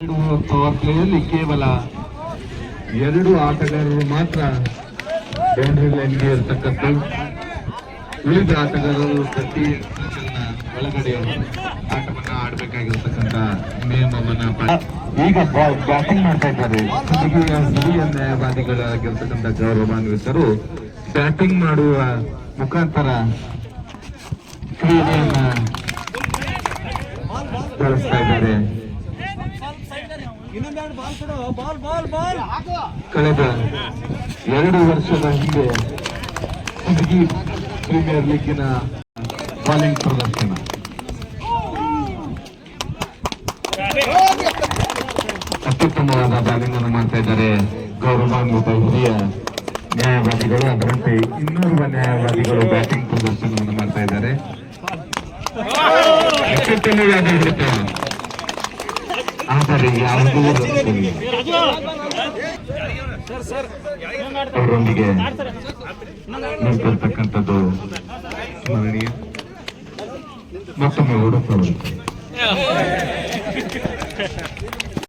Power ಪ್ಲೇಯಲ್ಲಿ ಕೇವಲ ಎರಡು ಆಟಗಾರರು ಮಾತ್ರ ಬೌಂಡ್ರಿ ಲೈನ್ಗೆ ಇರತಕ್ಕದ್ದು ಉಳಿದ ಆಟಗಾರರು ಪ್ರತಿ ಒಳಗಡೆ ಆಟವನ್ನು ಆಡಬೇಕಾಗಿರ್ತಕ್ಕಂಥ ನಿಯಮವನ್ನ ಈಗ ಬ್ಯಾಟಿಂಗ್ ಮಾಡ್ತಾ ಇದ್ದಾರೆ. ಹಿರಿಯ ನ್ಯಾಯವಾದಿಗಳಾಗಿರ್ತಕ್ಕಂಥ ಗೌರವಾನ್ವಿತರು ಬ್ಯಾಟಿಂಗ್ ಮಾಡುವ ಮುಖಾಂತರ ಕ್ರೀಡೆಯನ್ನ ಬಳಸ್ತಾ ಇದ್ದಾರೆ. ಕಳೆದ ಎರಡು ವರ್ಷದ ಹಿಂದೆ ಹುಡುಗಿ ಪ್ರೀಮಿಯರ್ ಲೀಗಿನ ಬಾಲಿಂಗ್ ಪ್ರದರ್ಶನ. ಅತ್ಯುತ್ತಮವಾದ ಬಾಲಿಂಗ್ ಅನ್ನು ಮಾಡ್ತಾ ಇದ್ದಾರೆ ಗೌರವಾನ್ವಿತ ಹಿರಿಯ ನ್ಯಾಯವಾದಿಗಳು. ಅದರಂತೆ ಇನ್ನೋರ್ವ ನ್ಯಾಯವಾದಿಗಳು ಬ್ಯಾಟಿಂಗ್ ಪ್ರದರ್ಶನವನ್ನು ಮಾಡ್ತಾ ಇದ್ದಾರೆ. ಅತ್ಯುತ್ತಮವಾದ ಆದರೆ ಯಾವುದೂ. ಅವರೊಂದಿಗೆ ನಿಂತಿರ್ತಕ್ಕಂಥದ್ದು ಸ್ಮರಣೀಯ. ಮತ್ತೊಮ್ಮೆ ಹುಡುಕಬಹುದು